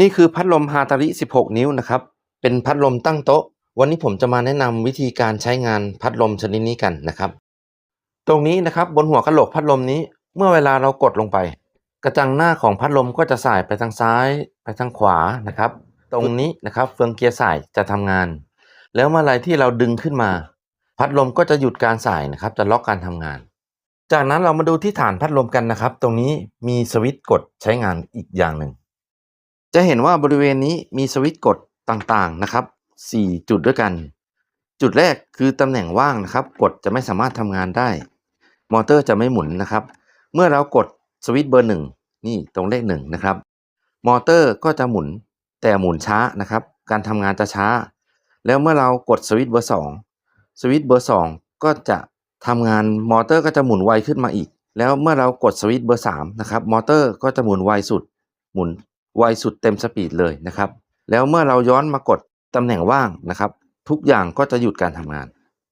นี่คือพัดลมฮาตาริ 16 นิ้วนะครับ เป็นพัดลมตั้งโต๊ะ วันนี้ผมจะมาแนะนำวิธีการใช้งานพัดลมชนิดนี้กันนะครับ ตรงนี้นะครับบนหัวกระโหลกพัดลมนี้ เมื่อเวลาเรากดลงไป กระจังหน้าของพัดลมก็จะสายไปทางซ้ายไปทางขวานะครับ ตรงนี้นะครับเฟืองเกียร์สายจะทำงาน แล้วเมื่อไรที่เราดึงขึ้นมา พัดลมก็จะหยุดการสายนะครับ จะล็อกการทำงาน จากนั้นเรามาดูที่ฐานพัดลมกันนะครับ ตรงนี้มีสวิตช์กดใช้งานอีกอย่างหนึ่ง จะเห็นว่าบริเวณนี้มีสวิตช์กดต่างๆนะครับ 4 จุดด้วยกัน จุดแรกคือตำแหน่งว่างนะครับ กดจะไม่สามารถทำงานได้ มอเตอร์จะไม่หมุนนะครับ เมื่อเรากดสวิตช์เบอร์หนึ่งนี่ตรงเลขหนึ่งนะครับ มอเตอร์ก็จะหมุนแต่หมุนช้านะครับ การทำงานจะช้า แล้วเมื่อเรากดสวิตช์เบอร์สองสวิตช์เบอร์สองก็จะทำงานมอเตอร์ก็จะหมุนไวขึ้นมาอีก แล้วเมื่อเรากดสวิตช์เบอร์สามนะครับ มอเตอร์ก็จะหมุนไวสุด หมุน ไวสุดเต็มสปีดเลยนะครับ แล้วเมื่อเราย้อนมากดตำแหน่งว่างนะครับ ทุกอย่างก็จะหยุดการทำงาน